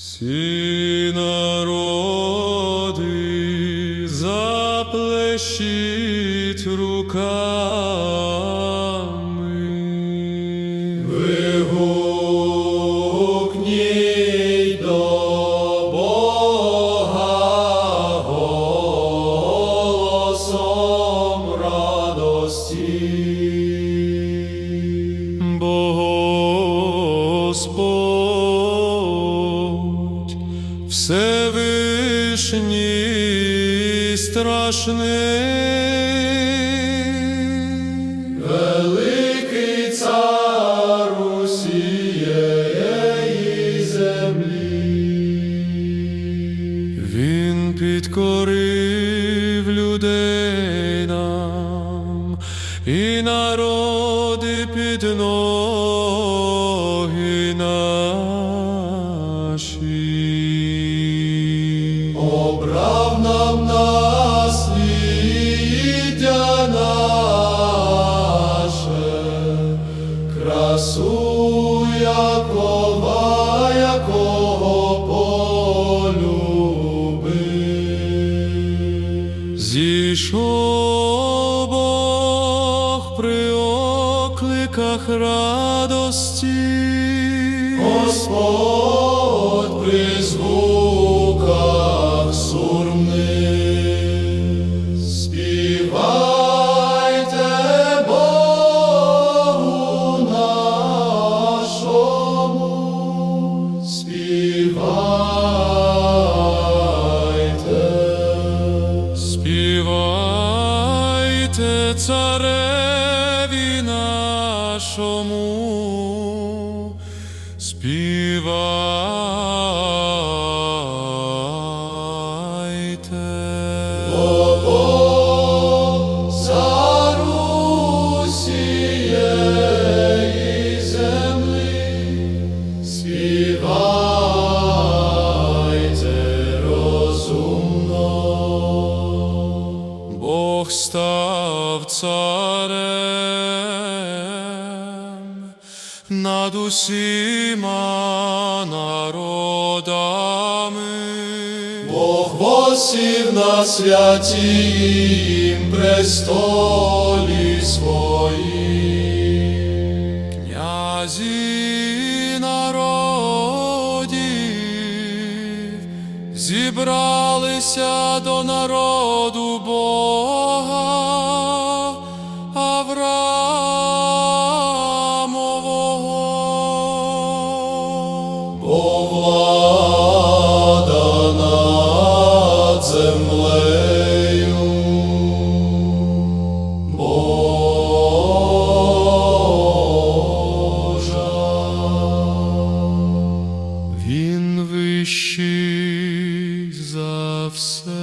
Всі народи заплещіть руками. Всевишній страшний, великий цар усієї землі. Він підкорив людей нам і народи під ноги красу Якова, якого полюбив. Зійшов Бог при окликах радості. Господь Співайте цареві нашому, співайте. Цару всієї землі, співайте Бог став царем над усіма народами. Бог восів на святім престолі своїм. Князі зібралися до народу Бога of sin.